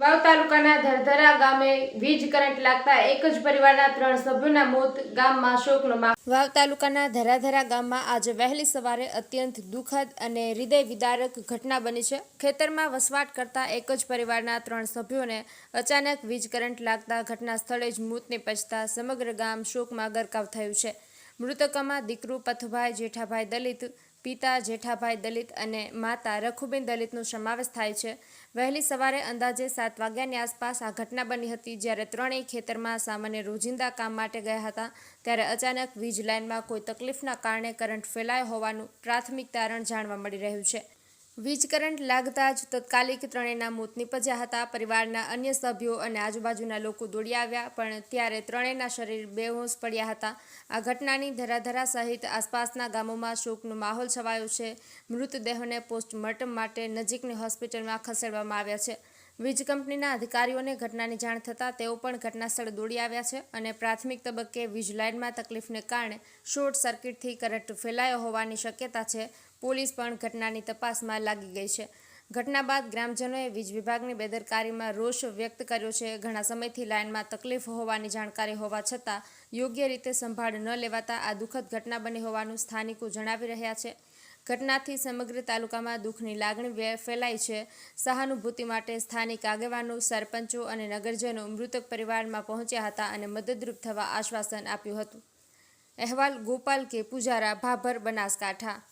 વાવ તાલુકાના ધરધરા ગામે વીજ કરંટ લાગતા એક જ પરિવારના ત્રણ સભ્યોના મોત ગામમાં શોકનો માહોલ. વાવ તાલુકાના ધરાધરા ગામમાં આજે વહેલી સવારે અત્યંત દુઃખદ અને હૃદય વિદારક ઘટના બની છે. ખેતરમાં વસવાટ કરતા એક જ પરિવારના ત્રણ સભ્યોને અચાનક વીજ કરંટ લાગતા ઘટના સ્થળે જ મોત નિપજતા સમગ્ર ગામ શોકમાં ગરકાવ થયું છે. મૃતકોમાં દીકરું પથુભાઈ જેઠાભાઈ દલિત પિતા જેઠાભાઈ દલિત અને માતા રખુબેન દલિતનો સમાવેશ થાય છે. વહેલી સવારે અંદાજે સાત વાગ્યાની આસપાસ આ ઘટના બની હતી, જ્યારે ત્રણેય ખેતરમાં સામાન્ય રોજિંદા કામ માટે ગયા હતા, ત્યારે અચાનક વીજ લાઇનમાં કોઈ તકલીફના કારણે કરંટ ફેલાયો હોવાનું પ્રાથમિક તારણ જાણવા મળી રહ્યું છે. વીજ કરંટ લાગતા જ તત્કાલિક ત્રણેયના મોત નીપજ્યા હતા. પરિવારના અન્ય સભ્યો અને આજુબાજુના લોકો દોડી આવ્યા, પણ ત્યારે ત્રણેયના શરીર બેહોશ પડ્યા હતા. આ ઘટનાની ધરાધરા સહિત આસપાસના ગામોમાં શોકનો માહોલ છવાયો છે. મૃતદેહોને પોસ્ટમોર્ટમ માટે નજીકની હોસ્પિટલમાં ખસેડવામાં આવ્યા છે. વીજ કંપનીના અધિકારીઓને ઘટનાની જાણ થતાં તેઓ પણ ઘટનાસ્થળ દોડી આવ્યા છે અને પ્રાથમિક તબક્કે વીજ લાઇનમાં તકલીફને કારણે શોર્ટ સર્કિટથી કરંટ ફેલાયો હોવાની શક્યતા છે. પોલીસ પણ ઘટનાની તપાસમાં લાગી ગઈ છે. ઘટના બાદ ગ્રામજનોએ વીજ વિભાગની બેદરકારીમાં રોષ વ્યક્ત કર્યો છે. ઘણા સમયથી લાઇનમાં તકલીફ હોવાની જાણકારી હોવા છતાં યોગ્ય રીતે સંભાળ ન લેવાતા આ દુઃખદ ઘટના બની હોવાનું સ્થાનિકો જણાવી રહ્યા છે. ઘટનાથી સમગ્ર તાલુકામાં દુઃખની લાગણી ફેલાઈ છે. સહાનુભૂતિ માટે સ્થાનિક આગેવાનો, સરપંચો અને નગરજનો મૃતક પરિવારમાં પહોંચ્યા હતા અને મદદરૂપ થવા આશ્વાસન આપ્યું હતું. અહેવાલ, ગોપાલ કે પૂજારા, ભાભર, બનાસકાંઠા.